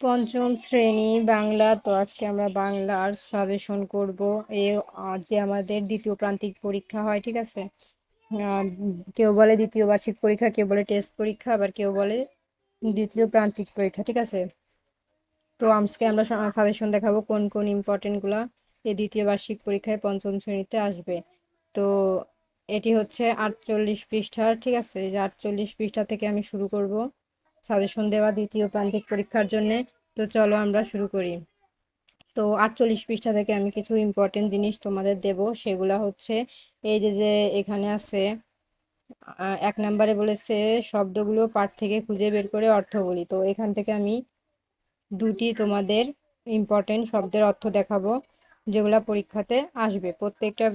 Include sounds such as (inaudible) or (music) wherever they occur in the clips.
পঞ্চম শ্রেণি বাংলা। তো আজকে আমরা বাংলার সাজেশন করব। এ যে আমাদের দ্বিতীয় প্রান্তিক পরীক্ষা হয়, ঠিক আছে? কেউ বলে দ্বিতীয় বার্ষিক পরীক্ষা, কেউ বলে টেস্ট পরীক্ষা, আবার কেউ বলে দ্বিতীয় প্রান্তিক পরীক্ষা, ঠিক আছে? তো আজকে আমরা সাজেশন দেখাবো কোন কোন ইম্পর্টেন্টগুলা এই দ্বিতীয় বার্ষিক পরীক্ষায় পঞ্চম শ্রেণীতে আসবে। তো এটি হচ্ছে আটচল্লিশ পৃষ্ঠার, ঠিক আছে? যে আটচল্লিশ পৃষ্ঠা থেকে আমি শুরু করব। সাজেশন দেওয়া দ্বিতীয় প্রান্তিক পরীক্ষার জন্য। তো চলো আমরা শুরু করি। তো আটচল্লিশ পৃষ্ঠা থেকে আমি কিছু ইম্পর্টেন্ট জিনিস তোমাদের দেব। সেগুলা হচ্ছে এই যে যে এখানে আছে এক নম্বরে বলেছে শব্দগুলো পাঠ থেকে খুঁজে বের করে অর্থ বলি। তো এখান থেকে আমি দুটি তোমাদের ইম্পর্টেন্ট শব্দের অর্থ দেখাবো, যেগুলা পরীক্ষাতে আসবে। প্রত্যেকটা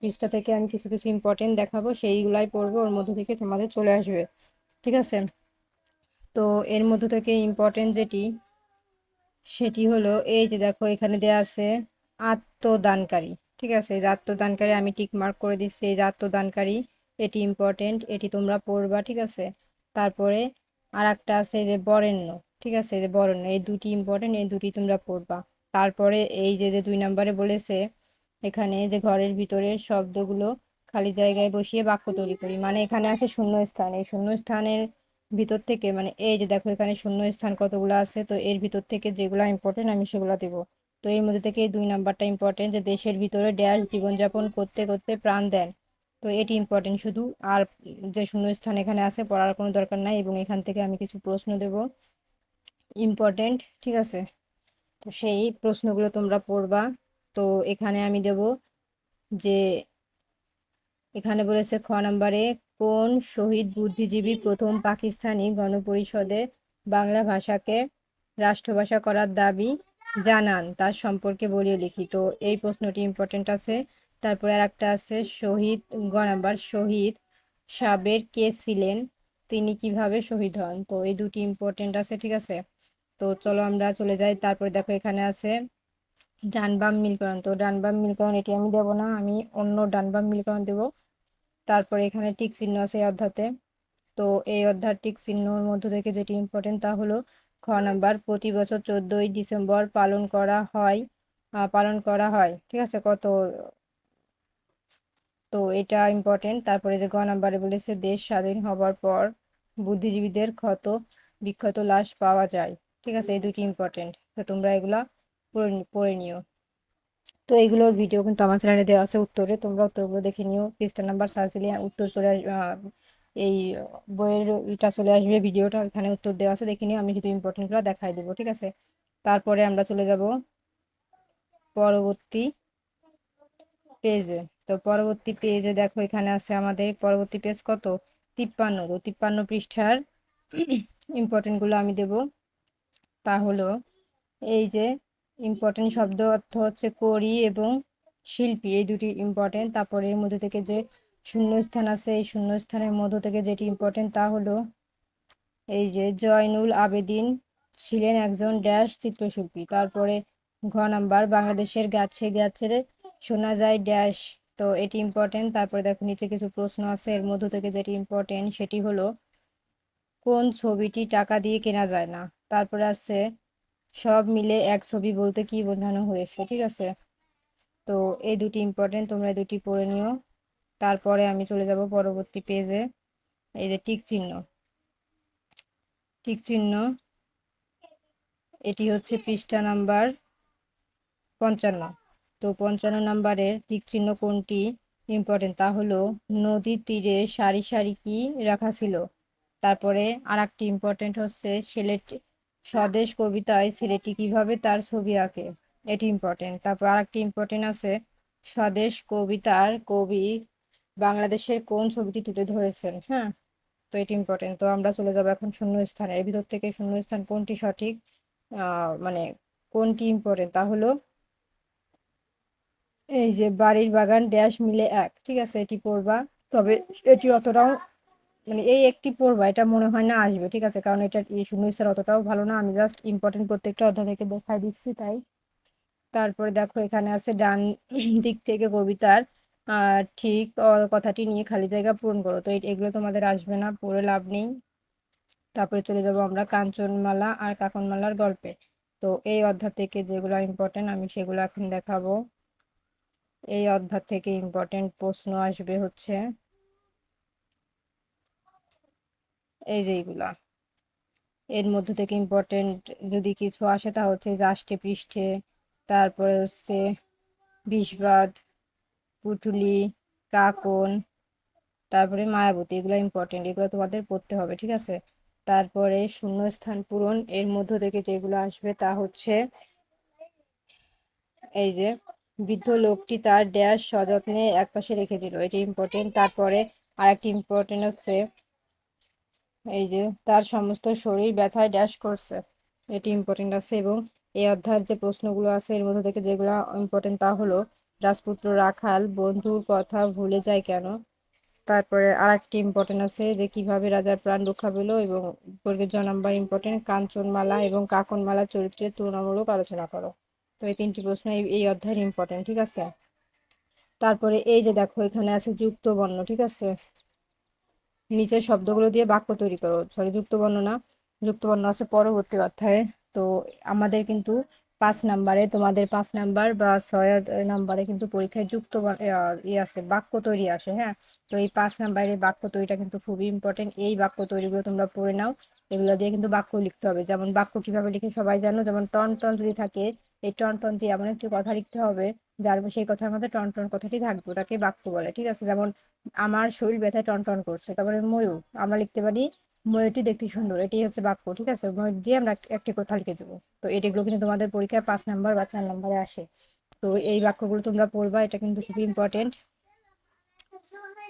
পৃষ্ঠা থেকে আমি কিছু কিছু ইম্পর্টেন্ট দেখাবো, সেইগুলাই পড়ব, ওর মধ্যে থেকে তোমাদের চলে আসবে। ঠিক আছে? তো এর মধ্যে থেকে ইম্পর্টেন্ট যেটি, সেটি হলো এই যে দেখো এখানে দেয়া আছে আত্মদানকারী। ঠিক আছে, এই যে আত্মদানকারী আমি টিক মার্ক করে দিচ্ছি, এই যে আত্মদানকারী, এটি ইম্পর্টেন্ট এটি তোমরা পড়বা, ঠিক আছে? তারপরে আর একটা আছে যে বরেণ্য, ঠিক আছে? এই যে বরেণ্য, এই দুটি ইম্পর্টেন্ট এই দুটি তোমরা পড়বা। তারপরে এই যে যে দুই নম্বরে বলেছে, এখানে যে ঘরের ভিতরে শব্দগুলো খালি জায়গায় বসিয়ে বাক্য তৈরি করি মানে এখানে আছে শূন্য স্থান এই শূন্য স্থানের ভিতর থেকে মানে এই যে দেখো এখানে শূন্য স্থান কতগুলো আছে, তো এর ভিতর থেকে যেগুলো ইম্পর্টেন্ট আমি সেগুলো দেব। তো এর মধ্যে থেকে দুই নাম্বারটা ইম্পর্টেন্ট যে দেশের ভিতরে ড্যাশ জীবনযাপন করতে করতে প্রাণ দেন। তো এটি ইম্পর্টেন্ট শুধু। আর যে শূন্য স্থান এখানে আছে, পড়ার কোনো দরকার নাই এবং এখান থেকে আমি কিছু প্রশ্ন দেব। ইম্পর্টেন্ট ঠিক আছে? তো সেই প্রশ্নগুলো তোমরা পড়বা। তো এখানে আমি দেব যে এখানে বলেছে, খ নাম্বারে, কোন শহীদ বুদ্ধিজীবী প্রথম পাকিস্তানি গণপরিষদে বাংলা ভাষাকে রাষ্ট্রভাষা করার দাবি জানান? তার সম্পর্কে বলিয়ে লিখি তো এই প্রশ্নটি ইম্পর্টেন্ট আছে। তারপরে আর একটা আছে, শহীদ, গ নাম্বার, শহীদ সাবের কে ছিলেন? তিনি কীভাবে শহীদ হন? তো এই দুটি ইম্পর্টেন্ট আছে, ঠিক আছে? তো চলো আমরা চলে যাই। তারপরে দেখো এখানে আছে ডান বাম মিলকরণ। তো ডান বাম মিলকরণ এটি আমি দেব না, আমি অন্য ডান বাম মিলকরণ দেব। তারপরে এখানে টিক চিহ্ন আছে এই অধ্যাতে। তো এই অধ্যার টিক চিহ্নর মধ্য থেকে যেটি ইম্পর্টেন্ট তা হলো খ নাম্বার, প্রতি বছর চোদ্দই ডিসেম্বর পালন করা হয় পালন করা হয়, ঠিক আছে? কত? তো এটা ইম্পর্টেন্ট তারপরে যে গ নাম্বারে বলেছে, দেশ স্বাধীন হবার পর বুদ্ধিজীবীদের ক্ষত, বিক্ষত লাশ পাওয়া যায়, ঠিক আছে? এই দুটি ইম্পর্টেন্ট তো তোমরা এগুলা পড়ে নিও। তো এগুলোর ভিডিও কিন্তু আমার চ্যানেলে দেওয়া আছে উত্তরে। তোমরা উত্তরগুলো দেখে নিও। পৃষ্ঠা নাম্বার সার্চ দিলে উত্তর চলে আসবে এই বইয়ের এটা চলে আসবে ভিডিওটা এখানে উত্তর দেওয়া আছে, দেখে নিও। আমি শুধু ইম্পর্টেন্টগুলো দেখাই দেবো, ঠিক আছে? তারপরে আমরা চলে যাব পরবর্তী পেজে তো পরবর্তী পেজে দেখো, এখানে আছে আমাদের, পরবর্তী পেজ কত? তিপ্পান্ন। তো তিপ্পান্ন পৃষ্ঠার (clears throat) ইম্পর্টেন্টগুলো আমি দেব। তা হলো, এই যে ইম্পর্টেন্ট শব্দ অর্থ হচ্ছে করি এবং শিল্পী, এই দুটি ইম্পর্টেন্ট তারপর এর মধ্যে থেকে যে শূন্যস্থান আছে, এই শূন্যস্থানের মধ্য থেকে যেটি ইম্পর্টেন্ট তা হলো এই যে জয়নুল আবেদিন ছিলেন একজন ড্যাশ চিত্রশিল্পী। তারপরে ঘ নাম্বার, বাংলাদেশের গাছে গাছে শোনা যায় ড্যাশ তো এটি ইম্পর্টেন্ট তারপরে দেখো নিচে কিছু প্রশ্ন আছে, এর মধ্য থেকে যেটি ইম্পর্টেন্ট সেটি হলো, কোন ছবিটি টাকা দিয়ে কেনা যায় না? তারপরে আছে সব মিলে এক ছবি বলতে কি বোঝানো হয়েছে, ঠিক আছে? তো এই দুটি ইম্পর্টেন্ট তোমরা দুটি পড়ে নিও। তারপরে আমি চলে যাব পরবর্তী পেজে এই যে টিক চিহ্ন। টিক চিহ্ন, এটি হচ্ছে পৃষ্ঠা নাম্বার পঞ্চান্ন। তো পঞ্চান্ন নাম্বারের টিক চিহ্ন কোনটি ইম্পর্টেন্ট তা হলো নদীর তীরে সারি সারি কি রাখা ছিল। তারপরে আর একটি ইম্পর্টেন্ট হচ্ছে ছেলেটি স্বদেশ কবিতায় ছেলেটি কীভাবে তার ছবি আঁকে? এটি ইম্পর্টেন্ট তারপর আর একটি ইম্পর্টেন্ট আছে, স্বদেশ কবিতার কবি বাংলাদেশের কোন ছবিটি তুলে ধরেছেন? হ্যাঁ তো এটি ইম্পর্টেন্ট তো আমরা চলে যাব এখন শূন্য স্থান এর ভিতর থেকে শূন্য স্থান কোনটি সঠিক? মানে কোনটি ইম্পর্টেন্ট তা হলো এই যে বাড়ির বাগান ড্যাশ মিলে এক। ঠিক আছে, এটি পড়বা। তবে এটি অতটাও মানে এই একটি পড়বা এটা মনে হয় না আসবে, ঠিক আছে? কারণ এটা শূন্য স্থান অতটাও ভালো না। আমি জাস্ট ইম্পর্টেন্ট প্রত্যেকটা অধ্যায় থেকে দেখাই দিচ্ছি তাই। তারপরে দেখো, এখানে আছে ডান দিক থেকে কবিতার আর ঠিক কথাটি নিয়ে খালি জায়গা পূরণ করো। তো এগুলো তোমাদের আসবে না, পড়ে লাভ নেই। তারপরে চলে যাব আমরা কাঞ্চনমালা আর কাকনমালার গল্পে। তো এই অধ্যায় থেকে যেগুলো ইম্পর্টেন্ট আমি সেগুলো এখন দেখাবো। এই অধ্যায় থেকে ইম্পর্টেন্ট প্রশ্ন আসবে হচ্ছে এই যে এইগুলা এর মধ্যে থেকে ইম্পর্টেন্ট যদি কিছু আসে তা হচ্ছে যে পৃষ্ঠে, তারপরে হচ্ছে বিষবাদ, পুটুলি, কাকন, তারপরে মায়াবতী, এগুলো ইম্পর্টেন্ট এগুলো তোমাদের পড়তে হবে, ঠিক আছে? তারপরে শূন্যস্থান পূরণ, এর মধ্য থেকে যেগুলো আসবে তা হচ্ছে এই যে বৃদ্ধ লোকটি তার ড্যাশ সযত্নে একপাশে রেখে দিল, এটি ইম্পর্টেন্ট তারপরে আরেকটি ইম্পর্টেন্ট হচ্ছে এই যে তার সমস্ত শরীর ব্যথায় ড্যাশ করছে। এটি ইম্পর্টেন্ট আছে এবং এই অধ্যায়ের যে প্রশ্নগুলো আছে, এর মধ্যে থেকে যেগুলো ইম্পর্টেন্ট তা হলো রাজপুত্র রাখাল বন্ধুর কথা ভুলে যায় কেন? তারপরে আর একটি ইম্পর্টেন্ট আছে যে কীভাবে রাজার প্রাণ রক্ষা পেল এবং বর্গের জ নাম্বার ইম্পর্টেন্ট কাঞ্চনমালা এবং কাকনমালা চরিত্রের তুলনামূলক আলোচনা করো। তো এই তিনটি প্রশ্ন এই অধ্যায়ের ইম্পর্টেন্ট ঠিক আছে? তারপরে এই যে দেখো, এখানে আছে যুক্ত বর্ণ, ঠিক আছে? নিচের শব্দগুলো দিয়ে বাক্য তৈরি করো। সরি যুক্ত বর্ণ না যুক্ত বর্ণ আছে পরবর্তী অধ্যায়ে। তো আমাদের কিন্তু পাঁচ নাম্বারে, তোমাদের পাঁচ নাম্বার বা ছয় নাম্বারে কিন্তু পরীক্ষায় যুক্ত ইয়ে আছে, বাক্য তৈরি আসে হ্যাঁ? তো এই পাঁচ নাম্বারের বাক্য তৈরিটা কিন্তু খুবই ইম্পর্টেন্ট এই বাক্য তৈরিগুলো তোমরা পড়ে নাও। এগুলো দিয়ে কিন্তু বাক্য লিখতে হবে। যেমন বাক্য কীভাবে লিখে সবাই জানো, যেমন টন টন যদি থাকে, এই টন টন দিয়ে এমন একটি কথা লিখতে হবে যার সেই কথার মধ্যে টন টন কথাটি থাকবে, ওটাকে বাক্য বলে, ঠিক আছে? যেমন, আমার শরীর ব্যথায় টন টন করছে। তারপরে, ময়ূর। আমরা লিখতে পারি, ময়ূরটি দেখতে সুন্দর। এটি হচ্ছে বাক্য, ঠিক আছে? ময়ূর দিয়ে আমরা একটি কথা লিখে দেবো। তো এটিগুলো কিন্তু তোমাদের পরীক্ষায় পাঁচ নাম্বার বা চার নাম্বারে আসে। তো এই বাক্যগুলো তোমরা পড়বা, এটা কিন্তু খুবই ইম্পর্টেন্ট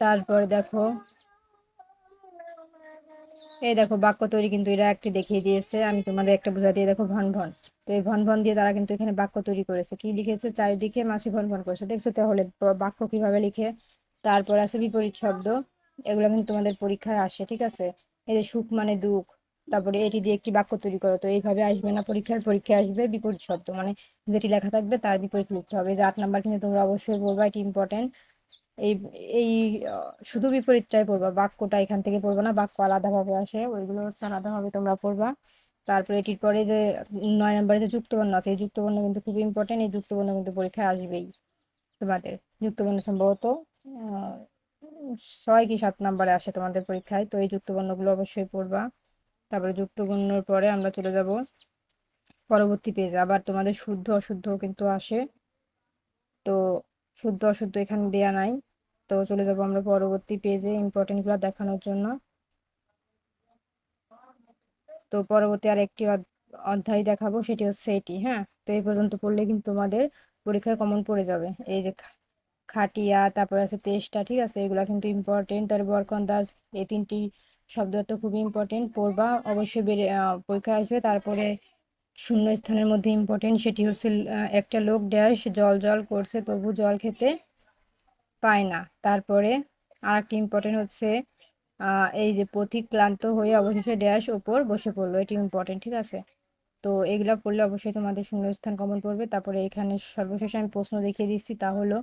তারপর দেখো এই দেখো বাক্য তৈরি কিন্তু এরা একটি দেখিয়ে দিয়েছে। আমি তোমাদের একটা বোঝা দিয়ে দেখো ভন ভন। তো এই ভন ভন দিয়ে তারা কিন্তু এখানে বাক্য তৈরি করেছে। কি লিখেছে? চারিদিকে মাসি ভন ভন করেছে। দেখছ তাহলে বাক্য কীভাবে লিখে? তারপর আছে বিপরীত শব্দ। এগুলো কিন্তু তোমাদের পরীক্ষায় আসে, ঠিক আছে? এই যে সুখ মানে দুঃখ। তারপরে এটি দিয়ে একটি বাক্য তৈরি করো। তো এইভাবে আসবে না পরীক্ষার পরীক্ষায় আসবে বিপরীত শব্দ। মানে যেটি লেখা থাকবে তার বিপরীত লিখতে হবে। যে আট নাম্বার কিন্তু তোমরা অবশ্যই বলবা, এটি ইম্পর্টেন্ট এই এই, শুধু বিপরীতটাই পড়বা, বাক্যটা এখান থেকে পড়বা না, বাক্য আলাদা ভাবে আসে, ওইগুলো হচ্ছে আলাদা ভাবে তোমরা পড়বা। তারপরে এটির পরে যে নয় নম্বরে যে যুক্তবর্ণ আছে, এই যুক্তবর্ণ কিন্তু খুব ইম্পর্টেন্ট এই যুক্তবর্ণ কিন্তু পরীক্ষায় আসবেই তোমাদের। যুক্তবর্ণ সম্ভবত ছয় কি সাত নাম্বারে আসে তোমাদের পরীক্ষায়, তো এই যুক্তবর্ণগুলো অবশ্যই পড়বা। তারপরে যুক্তবর্ণর পরে আমরা চলে যাব পরবর্তী পেজে আবার তোমাদের শুদ্ধ অশুদ্ধ কিন্তু আসে। তো শুদ্ধ অশুদ্ধ এখানে দেয়া নাই। তো চলে যাব আমরা পরবর্তী পেজে ইম্পর্টেন্টগুলো দেখানোর জন্য। তো পরবর্তী আর একটি অধ্যায় দেখাবো, সেটি হচ্ছে এটি হ্যাঁ? তো এই পর্যন্ত পড়লে কিন্তু তোমাদের পরীক্ষায় কমন পড়ে যাবে। এই যে খাটিয়া, তারপর আছে তেষ্টা, ঠিক আছে? এগুলা কিন্তু ইম্পর্টেন্ট তারপর বরকন্দাজ, এই তিনটি শব্দ তো খুবই ইম্পর্টেন্ট পড়বা, অবশ্যই পরীক্ষায় আসবে। তারপরে শূন্য স্থানের মধ্যে ইম্পর্টেন্ট সেটি হচ্ছে একটা লোক ড্যাশ জল জল করছে তবু জল খেতে পায় না। তারপরে আর একটি ইম্পর্টেন্ট হচ্ছে এই যে পথিক ক্লান্ত হয়ে অবশেষে ড্যাশ ওপর বসে পড়ল। এটি ইম্পর্টেন্ট ঠিক আছে? তো এগুলা পড়লে অবশ্যই তোমাদের শূন্যস্থান কমন পড়বে। তারপরে এখানে সর্বশেষে আমি প্রশ্ন দেখিয়ে দিচ্ছি, তা হলো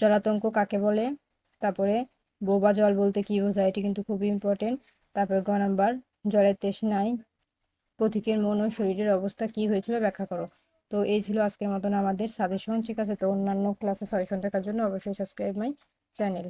জলাতঙ্ক কাকে বলে? তারপরে বোবা জল বলতে কি বোঝায়? এটি কিন্তু খুবই ইম্পর্টেন্ট তারপরে গ নাম্বার, জলের তৃষ্ণায় পথিকের মন ও শরীরের অবস্থা কি হয়েছিল ব্যাখ্যা করো। তো এই ছিল আজকের মতন আমাদের সাজেশন ঠিক আছে? তো অন্যান্য ক্লাসে সাজেশন থাকার জন্য অবশ্যই সাবস্ক্রাইব মাই চ্যানেল